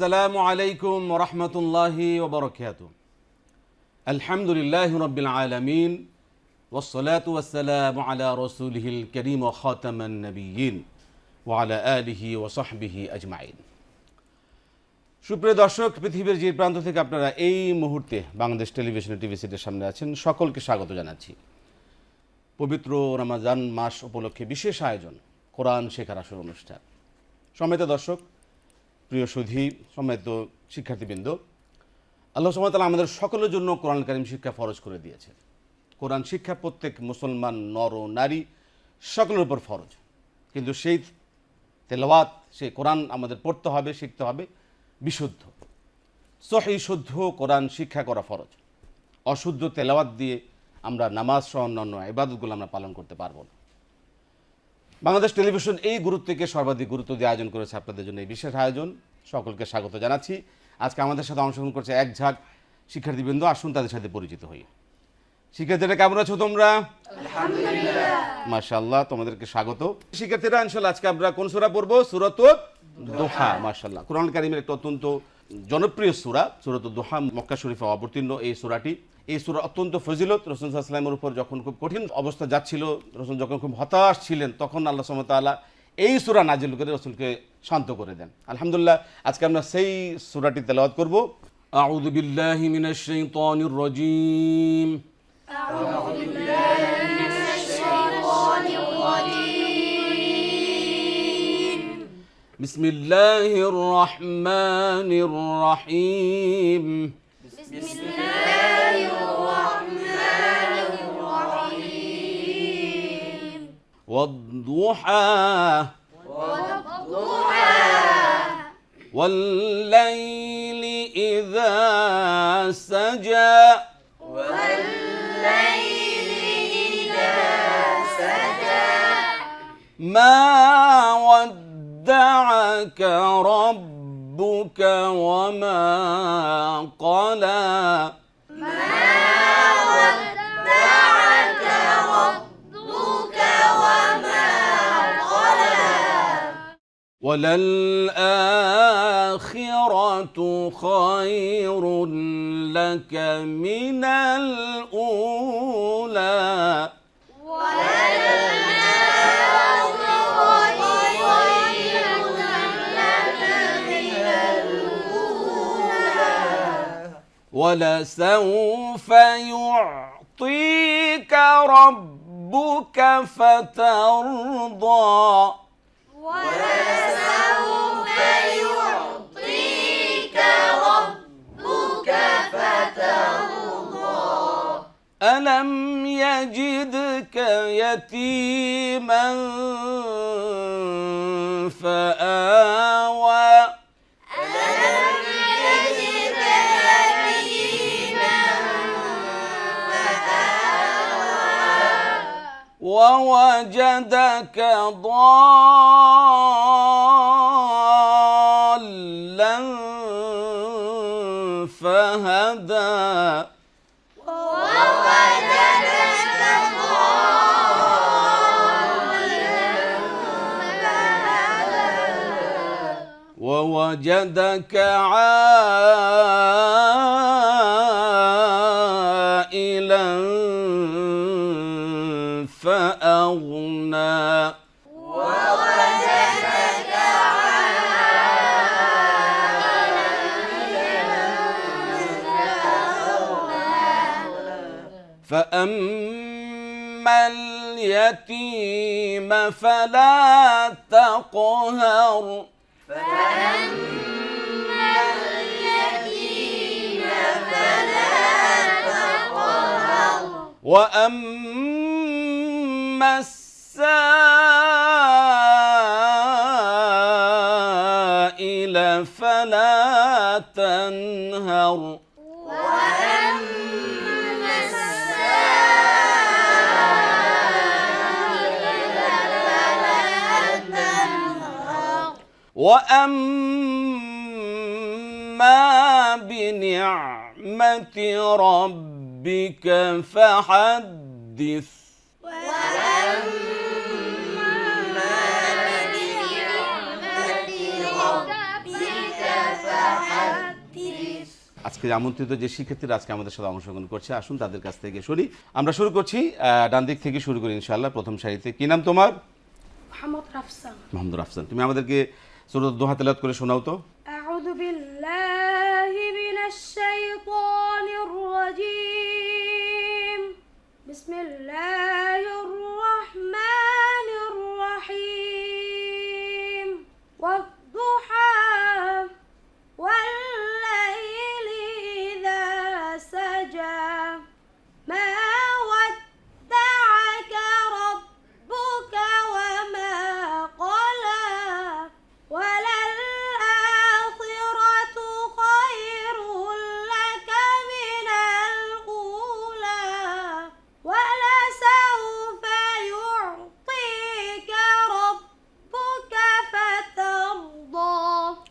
আসসালামু আলাইকুম রহমতুল্লাহি ওবরকাত আলহামদুলিল্লাহ রবিল আলমিন ওসলাত ওয়াসালাম আলা রসুলহিল করিম খাতামান নবীন ওয়ালা আলিহি ও সাহবিহি আজমাইন। সুপ্রিয় দর্শক, পৃথিবীর যে প্রান্ত থেকে আপনারা এই মুহূর্তে বাংলাদেশ টেলিভিশন টিভি সিটের সামনে আছেন, সকলকে স্বাগত জানাচ্ছি। পবিত্র রমাজান মাস উপলক্ষে বিশেষ আয়োজন, কোরআন শেখার আসর অনুষ্ঠান। সম্মানিত দর্শক প্রিয় সুধী, সম্মানিত শিক্ষার্থীবৃন্দ, আল্লাহ সুমতালা আমাদের সকলের জন্য কোরআন কারিম শিক্ষা ফরজ করে দিয়েছে কোরআন শিক্ষা প্রত্যেক মুসলমান, নর নারী সকলের উপর ফরজ। কিন্তু সেই তেলাওয়াত, সেই কোরআন আমাদের পড়তে হবে, শিখতে হবে বিশুদ্ধ। সহি, শুদ্ধ কোরআন শিক্ষা করা ফরজ। অশুদ্ধ তেলাওয়াত দিয়ে আমরা নামাজ সহ অন্যান্য ইবাদতগুলো আমরা পালন করতে পারব না। বাংলাদেশ টেলিভিশন এই গুরুত্বকে সর্বাধিক গুরুত্ব দিয়ে আয়োজন করেছে আপনাদের জন্য এই বিশেষ আয়োজন। সকলকে স্বাগত জানাচ্ছি। আজকে আমাদের সাথে অংশগ্রহণ করছে এক ঝাঁক শিক্ষার্থীবৃন্দ। আসুন তাদের সাথে পরিচিত হই। শিক্ষার্থীরা কেমন আছো তোমরা? মাশাল্লাহ তোমাদেরকে স্বাগত। শিক্ষার্থীরা ইনশাল্লাহ আজকে আমরা কোন সূরা পড়ব? সুরত দোহা মাশাল্লাহ কোরআন কারিমের একটা অত্যন্ত জনপ্রিয় সূরা সুরত দোহা মক্কা শরীফে অবতীর্ণ এই সূরাটি। এই সূরা অত্যন্ত ফজিলত রসুল সাল্লামের উপর যখন খুব কঠিন অবস্থা যাচ্ছিল রসুল যখন খুব হতাশ ছিলেন তখন আল্লাহ সুমতাল্লাহ এই সূরা নাজিল করে রসুলকে শান্ত করে দেন আলহামদুলিল্লাহ আজকে আমরা সেই সূরাটি তেলাওয়াত করব আউযু বিল্লাহি মিনাশ শাইতানির রাজীম بسم الله الرحمن الرحيم بسم الله الرحمن الرحيم والضحى والضحى. والليل إذا سجى. والليل إذا سجى. ما ودعك ربك وما قلى ما ودعك ربك وما قلى. وللآخرة خير لك من الأولى. ولسوف يعطيك ربك فترضى. ولسوف يعطيك ربك فترضى. ألم يجدك يتيما ووجدك ضالا فهدى. ووجدك ضالا فهدى. ووجدك عائلا فأغنى. ووجدك فأما اليتيم فلا تقهر فأما اليتيم فلا تقهر. وأما السائل فلا تنهر. وأما السائل فلا تنهر. وأما بنعمة ربك فحدث আজকে আমন্ত্রিত যে শিক্ষার্থীরা আজকে আমাদের সাথে অংশগ্রহণ করছে আসুন তাদের কাছ থেকে শুনি। আমরা শুরু করছি ডান দিক থেকে শুরু করি ইনশাআল্লাহ প্রথম সারিতে। কি নাম তোমার? মোহাম্মদ রাফসান। মোহাম্মদ রাফসান তুমি আমাদেরকে সুরত দোহাতেলাত করে শোনাও তো। আউযু বিল্লাহি মিনাশ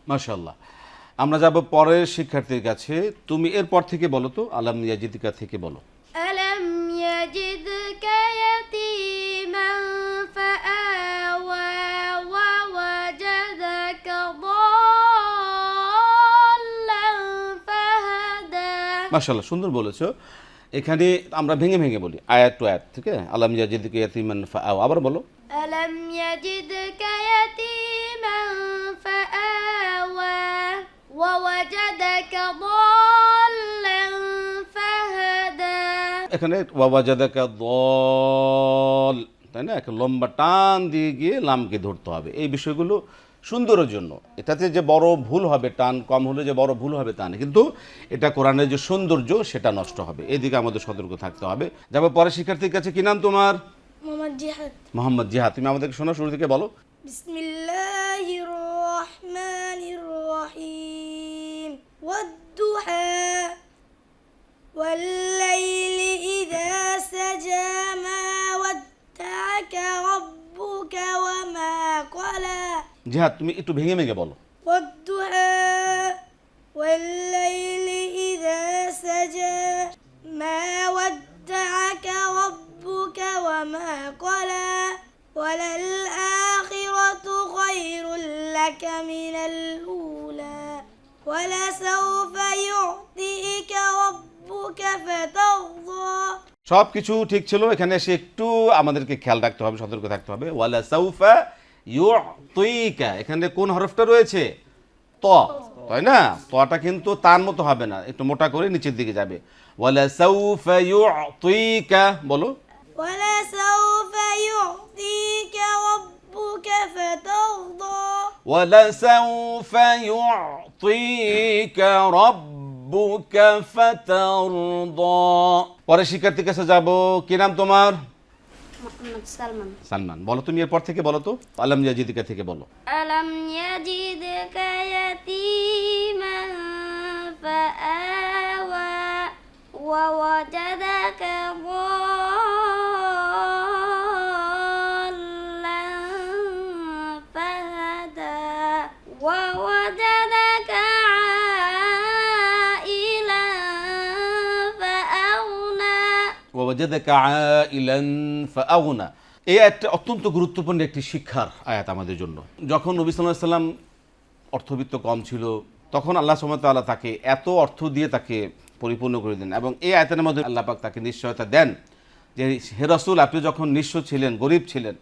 মাশাল্লাহ আমরা যাব পরের শিক্ষার্থীর কাছে। তুমি এরপর থেকে বলো তো আলাম ইয়াজিদিকা থেকে বলো। আলাম ইয়াজিদকা ইয়াতীমান ফাআওয়া ওয়া সুন্দর বলেছ। এখানে আমরা ভেঙে ভেঙে বলি আয়াত টু আয়াত ঠিক আছে? আলাম ইয়াজিদকা ইয়াতীমান ফাআওয়া আবার বলো। আলাম ইয়াজিদ ইয়াতীমান ফাআওয়া এখানে ওয়াবাজাদাকা দল তাই না? একটা লম্বা টান দিয়ে গিয়ে লামকে ধরতে হবে। এই বিষয়গুলো সুন্দরের জন্য। এটাতে যে বড় ভুল হবে টান কম হলে যে বড় ভুল হবে তা না। কিন্তু এটা কোরআনের যে সৌন্দর্য সেটা নষ্ট হবে। এদিকে আমাদের সতর্ক থাকতে হবে। যাব পরে শিক্ষার্থীর কাছে। কি নাম তোমার? মোহাম্মদ জিহাদ। মোহাম্মদ জিহাদ তুমি আমাদেরকে শোনা শুরু থেকে বলো। বিসমিল্লাহির রহমানির রহিম। والضحى والليل إذا سجى ما ودعك ربك وما قلى জিহাদ তুমি একটু ভেঙে ভেঙে বলো والضحى والليل إذا سجى ما ودعك ربك সব কিছু ঠিক ছিল এখানে সে একটু আমাদেরকে খেয়াল রাখতে হবে সতর্ক থাকতে হবে। ওয়ালা সাউফা ইউ এখানে কোন হরফটা রয়েছে? ত। তাই না? তটা কিন্তু তার মতো হবে না একটু মোটা করে নিচের দিকে যাবে। ওয়ালা সাউফা ইউ বলো। ওয়ালা সাউফা ইউ তৈকা রব্বুকা ফাতারদা। ওয়ালা সাউফা ইউতিকা রব্ব পরে শিক্ষার্থীর কাছে যাব। কি নাম তোমার? সালমান। সালমান। বলো তুমি এরপর থেকে বলো তো। আলম ইয়াজিদিকা থেকে বলো। আলম ইয়াজিদিকা ইয়াতীমান ফাআওয়া ওয়া ওয়াজাদাকা ওয়াজাদাকা এই আয়াতটা অত্যন্ত গুরুত্বপূর্ণ একটি শিক্ষার আয়াত আমাদের জন্য। যখন নবী আলাইহি সাল্লাম অর্থবিত্ত কম ছিল, তখন আল্লাহ ওয়া তাকে এত অর্থ দিয়ে তাকে পরিপূর্ণ করে দেন এবং এই আয়াতের মধ্যে আল্লাহ পাক তাকে নিশ্চয়তা দেন যে, হে রসুল, আপনি যখন নিঃস্ব ছিলেন, গরিব ছিলেন,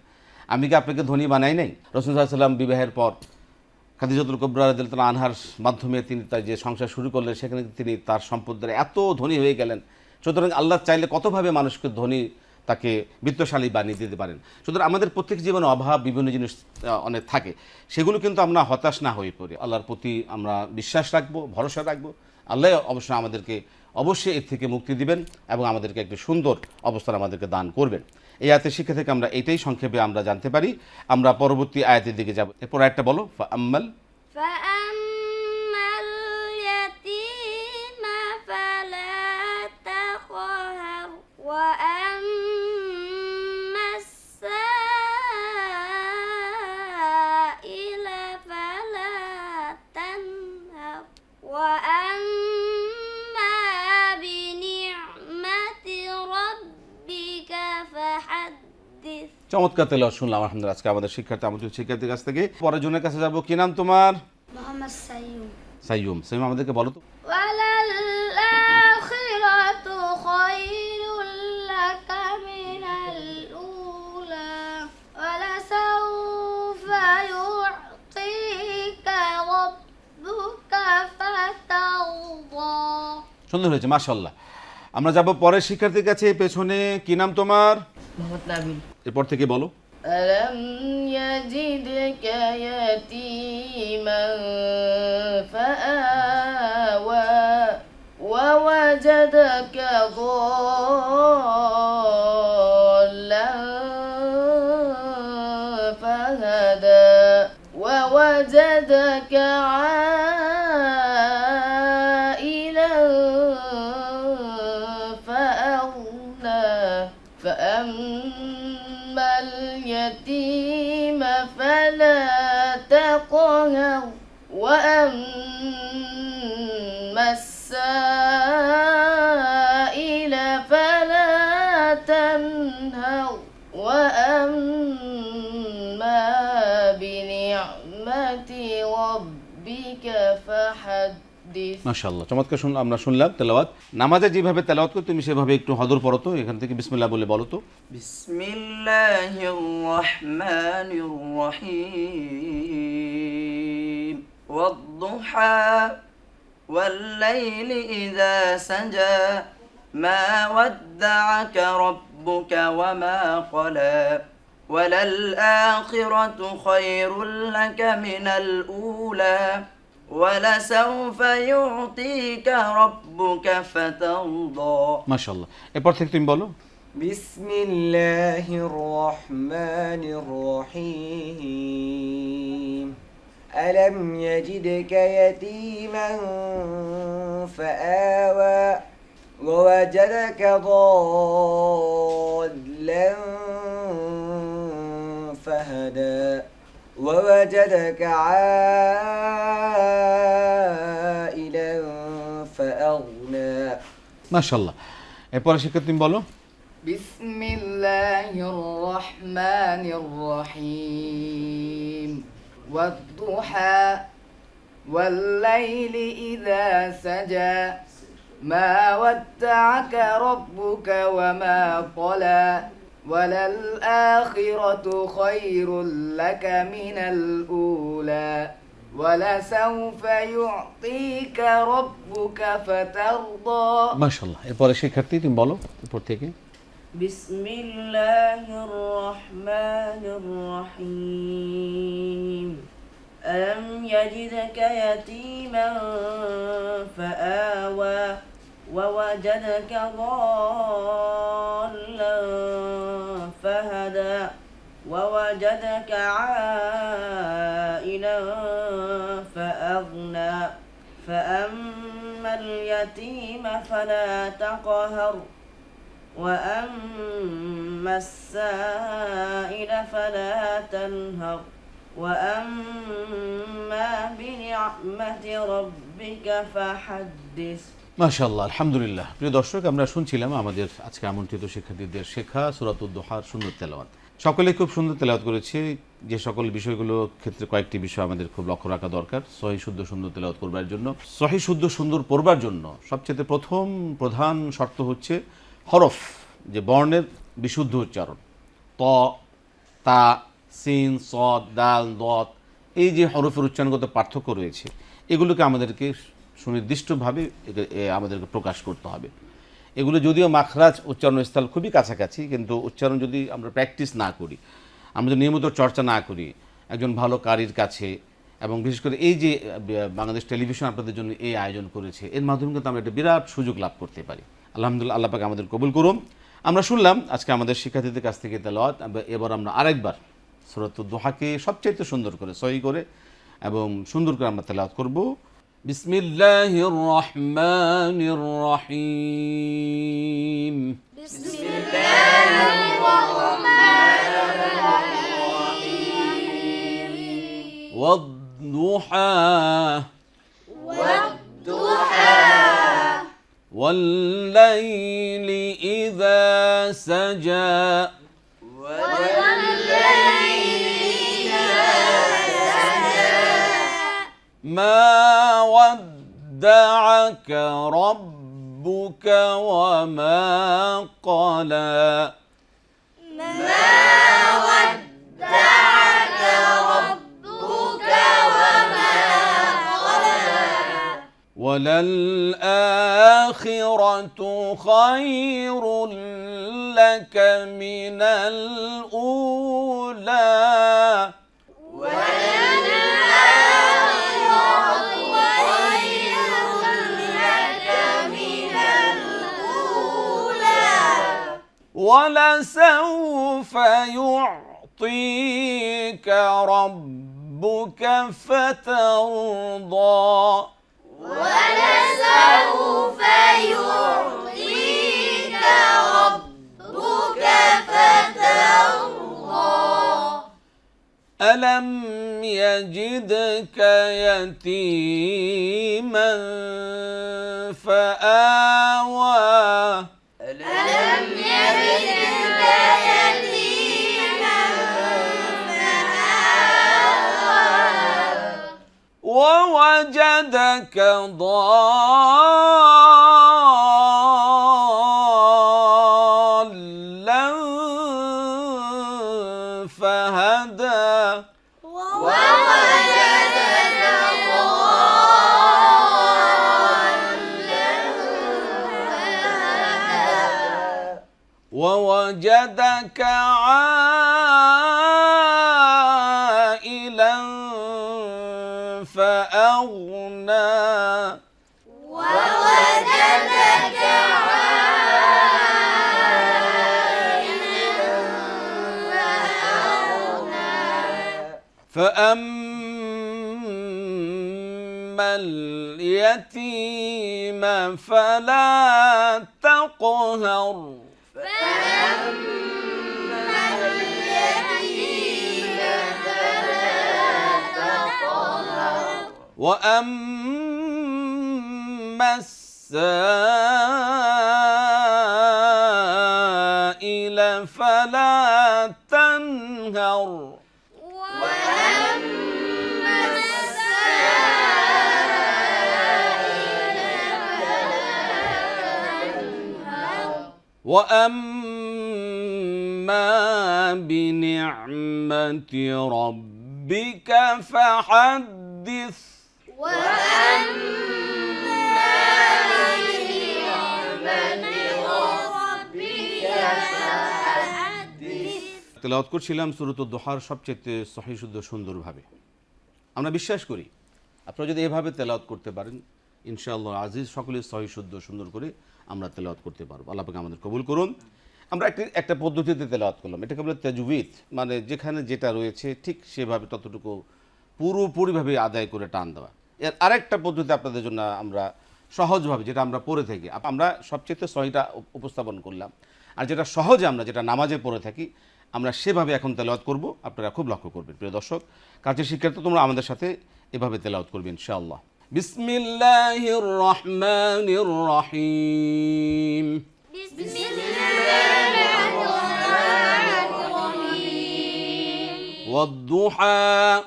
আমি কি আপনাকে ধনী বানাই নাই? রসুল সাল্লাম বিবাহের পর খাদিজাতুল কবরা আনহার মাধ্যমে তিনি তার যে সংসার শুরু করলেন, সেখানে তিনি তার সম্পদ দ্বারা এত ধনী হয়ে গেলেন সুতরাং আল্লাহ চাইলে কতভাবে মানুষকে ধনী তাকে বিত্তশালী বানিয়ে দিতে পারেন? সুতরাং আমাদের প্রত্যেক জীবনে অভাব, বিভিন্ন জিনিস অনেক থাকে। সেগুলো কিন্তু আমরা হতাশ না হয়ে পড়ি। আল্লাহর প্রতি আমরা বিশ্বাস রাখব, ভরসা রাখব। আল্লাহ অবশ্যই আমাদেরকে অবশ্যই এর থেকে মুক্তি দিবেন এবং আমাদেরকে একটি সুন্দর অবস্থান আমাদেরকে দান করবেন। এই আয়াতের শিক্ষা থেকে আমরা এটাই সংক্ষেপে আমরা জানতে পারি। আমরা পরবর্তী আয়াতের দিকে যাব। এরপর একটা বলো আম্মাল চমৎকার তেল শুনলাম আলহামদুলিল্লাহ। আজকে আমাদের শিক্ষার্থী আমাদের শিক্ষার্থীর কাছ থেকে পরের জনের কাছে যাব। কি নাম তোমার? সাইয়ুম। সাইয়ুম। আমাদেরকে বলো তো। সুন্দর হয়েছে মাসাল্লাহ আমরা যাব পরের শিক্ষার্থীর কাছে পেছনে কি নাম তোমার মোহাম্মদ নাবিল এরপর থেকে বলো ألم يجدك يتيما فآوى ووجدك ضالا فهدى ووجدك عائلا فأما اليتيم فلا تقهر وأما فحدث মাশাল্লাহ চমৎকার শুন আমরা শুনলাম তেলাওয়াত নামাজে যেভাবে তেলাওয়াত করো তুমি সেভাবে একটু হদর পড়ো তো এখান থেকে বিসমিল্লাহ বলে বলো তো بسم الله الرحمن الرحيم والضحى والليل إذا سجى ما ودعك ربك وما قلى وللآخرة خير لك من الأولى ولسوف يعطيك ربك فترضى মাশাল্লাহ এরপর থেকে তুমি বলো بسم الله الرحمن الرحيم ألم يجدك يتيما فآوى ووجدك ضالا فهدى ووجدك عائلا فأغنى মাশাল্লাহ এরপরে শিক্ষার্থী তুমি বলো بسم الله الرحمن الرحيم والضحى والليل إذا سجى ما ودعك ربك وما قلى وللآخرة خير لك من الأولى ولسوف يعطيك ربك فترضى মাশাল্লাহ এরপরে শিক্ষার্থী তুমি বলো এরপর থেকে بسم الله الرحمن الرحيم ألم يجدك يتيما فآوى ووجدك ضالا ووجدك عائلا فأغنى. فأما اليتيم فلا تقهر وأما السائل فلا تنهر. وأما بنعمة ربك فحدث. মাশাল্লাহ আলহামদুলিল্লাহ। প্রিয় দর্শক, আমরা শুনছিলাম আমাদের আজকে আমন্ত্রিত শিক্ষার্থীদের শেখা সুরাতুদ্দোহার সুন্দর তেলাওয়াত। সকলে খুব সুন্দর তেলাওয়াত করেছে। যে সকল বিষয়গুলোর ক্ষেত্রে কয়েকটি বিষয় আমাদের খুব লক্ষ্য রাখা দরকার। সহি, শুদ্ধ, সুন্দর তেলাওয়াত করবার জন্য। সহি, শুদ্ধ, সুন্দর পড়বার জন্য সবচেয়ে প্রথম, প্রধান শর্ত হচ্ছে হরফ, যে বর্ণের বিশুদ্ধ উচ্চারণ। ত, তা, সিন, সদ, দাল, দত, এই যে হরফের উচ্চারণগত পার্থক্য রয়েছে, এগুলোকে আমাদেরকে সুনির্দিষ্টভাবে আমাদেরকে প্রকাশ করতে হবে। এগুলো যদিও মাখরাজ উচ্চারণ স্থল খুবই কাছাকাছি, কিন্তু উচ্চারণ যদি আমরা প্র্যাকটিস না করি, আমরা যদি নিয়মিত চর্চা না করি, একজন ভালো কারির কাছে এবং বিশেষ করে এই যে বাংলাদেশ টেলিভিশন আপনাদের জন্য এই আয়োজন করেছে, এর মাধ্যমে কিন্তু আমরা একটা বিরাট সুযোগ লাভ করতে পারি। আলহামদুলিল্লাহ, আল্লাহ পাক আমাদের কবুল করুন। আমরা শুনলাম আজকে আমাদের শিক্ষার্থীদের কাছ থেকে তেলাওয়াত এবার আমরা আরেকবার সুরত দোহাকে সবচাইতে সুন্দর করে, সহি করে এবং সুন্দর করে আমরা তেলাওয়াত করব। بسم الله الرحمن الرحيم. بسم الله الرحمن الرحيم. والضحى. والضحى. والليل إذا سجى. والليل إذا سجى. ما ودعك ربك وما قلى. وللآخرة خير لك من الأولى. ولسوف يعطيك ربك فترضى. ولسوف يعطيك ربك فترضى. ألم يجدك يتيما فآوى ووجدك ضالا فهدى. ووجدك ضالا ووجدك عائلا فأما اليتيم فلا تقهر. وأما السائل وأما بنعمة ربك فحدث তেলাওয়াত করছিলাম সুরত দোহার সবচেয়ে সহি শুদ্ধ সুন্দরভাবে আমরা বিশ্বাস করি আপনারা যদি এভাবে তেলাওয়াত করতে পারেন ইনশাআল্লাহ আজিজ সকলে সহি শুদ্ধ সুন্দর করে আমরা তেলাওয়াত করতে পারব। আল্লাহ পাকে আমাদের কবুল করুন। আমরা একটি, একটা পদ্ধতিতে তেলাওয়াত করলাম। এটাকে বলে তেজুবিদ মানে যেখানে যেটা রয়েছে, ঠিক সেভাবে ততটুকু পুরোপুরিভাবে আদায় করে টান দেওয়া। এর আরেকটা পদ্ধতি আপনাদের জন্য আমরা সহজভাবে, যেটা আমরা পড়ে থাকি। আমরা সবচেয়ে সহিটা উপস্থাপন করলাম। আর যেটা সহজে আমরা, যেটা নামাজে পড়ে থাকি, আমরা সেভাবে এখন তেলাওয়াত করব। আপনারা খুব লক্ষ্য করবেন। প্রিয় দর্শক, কাজের শিক্ষার্থী তোমরা আমাদের সাথে এভাবে তেলাওয়াত করবেন ইনশাআল্লাহ। بسم الله الرحمن الرحيم. بسم الله الرحمن الرحيم. والضحى.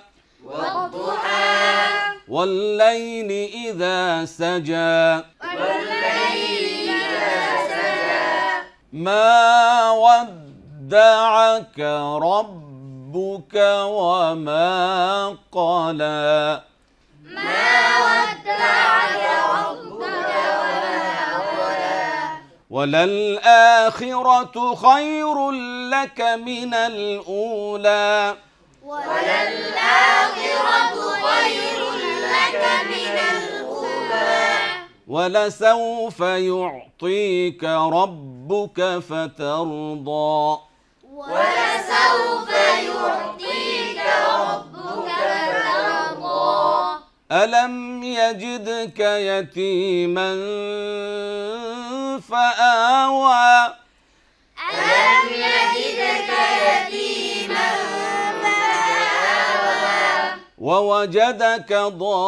والضحى. والليل إذا سجى. والليل إذا سجى. ما ودعك ربك وما قلى. وللآخرة خير لك من الأولى. وللآخرة خير لك من الأولى. ولسوف يعطيك ربك فترضى. ولسوف يعطيك ربك فترضى. ألم يجدك يتيما فآوى. ألم يجدك يتيما فآوى. ووجدك ضالا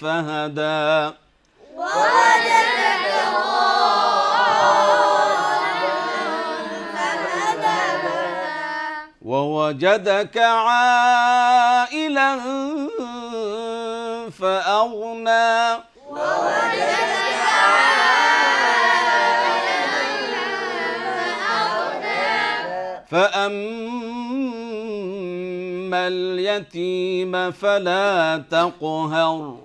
فهدى. ووجدك ضالا ووجدك عائلا فأغنى. فأما اليتيم فلا تقهر.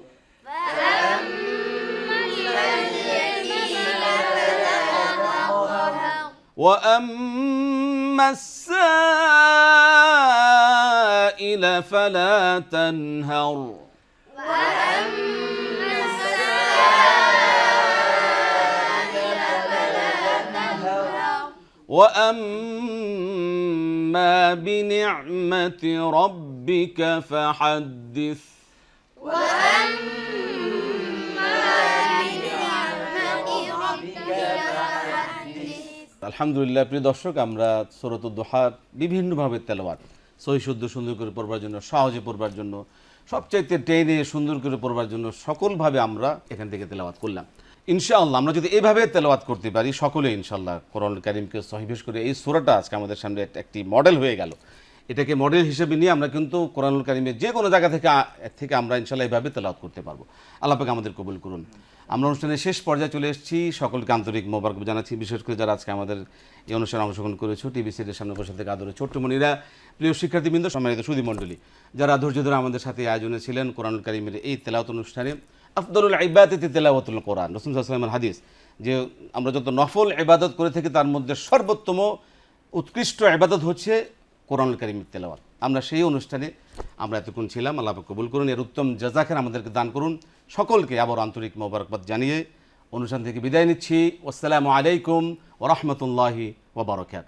وأما أما السائل فلا تنهر وأما السائل فلا تنهر وأما بنعمة ربك فحدث وأما আলহামদুলিল্লাহ, প্রিয় দর্শক, আমরা সরত দোহার বিভিন্নভাবে তেলাওয়াত। সহি শুদ্ধ সুন্দর করে পড়বার জন্য, সহজে পড়বার জন্য, সবচাইতে টেনে সুন্দর করে পড়বার জন্য সকলভাবে আমরা এখান থেকে তেলাওয়াত করলাম। ইনশাআল্লাহ, আমরা যদি এভাবে তেলাওয়াত করতে পারি, সকলে ইনশাআল্লাহ কোরআন কারিমকে সহিবেশ করে এই সুরাটা আজকে আমাদের সামনে একটি মডেল হয়ে গেল। এটাকে মডেল হিসেবে নিয়ে আমরা কিন্তু কোরআনুল কারিমের যে কোনো জায়গা থেকে থেকে আমরা ইনশাল্লাহ এইভাবে তেলাওয়াত করতে পারব। আল্লাহ আমাদের কবুল করুন। আমরা অনুষ্ঠানের শেষ পর্যায়ে চলে এসেছি। সকলকে আন্তরিক মোবারক জানাচ্ছি। বিশেষ করে যারা আজকে আমাদের এই অনুষ্ঠানে অংশগ্রহণ করেছ, টিভি সিটের সামনে বসে থেকে আদরে ছোট্টমণিরা প্রিয় শিক্ষার্থীবৃন্দ, সম্মানিত সুদী মণ্ডলী, যারা ধৈর্য ধরে আমাদের সাথে আয়োজনে ছিলেন, কোরআনুল কারিমের এই তেলাওত অনুষ্ঠানে। আফদলুল ইবাদতি তেলাওয়াতুল কোরআন, রসুল সাল্লামের হাদিস, যে আমরা যত নফল ইবাদত করে থাকি, তার মধ্যে সর্বোত্তম উৎকৃষ্ট ইবাদত হচ্ছে কোরআন করিমের তেলাওয়াত। আমরা সেই অনুষ্ঠানে আমরা এতক্ষণ ছিলাম। আল্লাহ কবুল করুন। এর উত্তম জাজাকের আমাদেরকে দান করুন। সকলকে আবার আন্তরিক মোবারকবাদ জানিয়ে অনুষ্ঠান থেকে বিদায় নিচ্ছি। আসসালামু আলাইকুম ওরহমতুল্লাহি ওবরকাত